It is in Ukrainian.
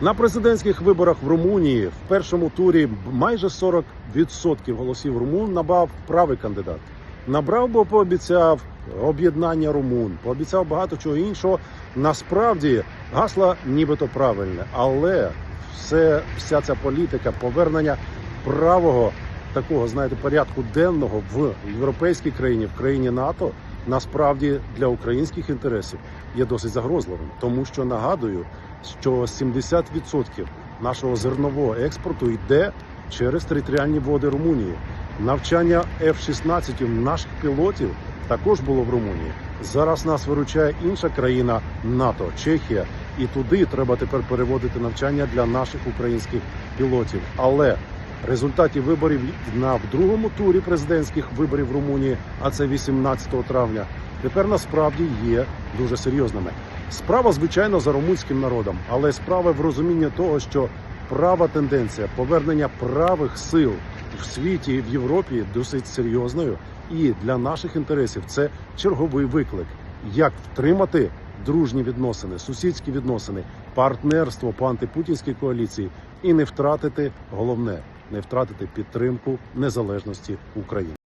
На президентських виборах в Румунії в першому турі майже 40% голосів румун набрав правий кандидат. Набрав, бо пообіцяв об'єднання румун, пообіцяв багато чого іншого. Насправді гасло нібито правильне, але все, вся ця політика повернення правого такого, знаєте, порядку денного в європейській країні, в країні НАТО, насправді для українських інтересів є досить загрозливим, тому що нагадую, що 70% нашого зернового експорту йде через територіальні води Румунії. Навчання F-16 наших пілотів також було в Румунії. Зараз нас виручає інша країна НАТО, Чехія, і туди треба тепер переводити навчання для наших українських пілотів. Але результатів виборів на другому турі президентських виборів в Румунії, а це 18 травня, тепер насправді є дуже серйозними. Справа, звичайно, за румунським народом, але справа в розумінні того, що права тенденція повернення правих сил в світі і в Європі досить серйозною. І для наших інтересів це черговий виклик, як втримати дружні відносини, сусідські відносини, партнерство по антипутінській коаліції і не втратити головне не втратити підтримку незалежності України.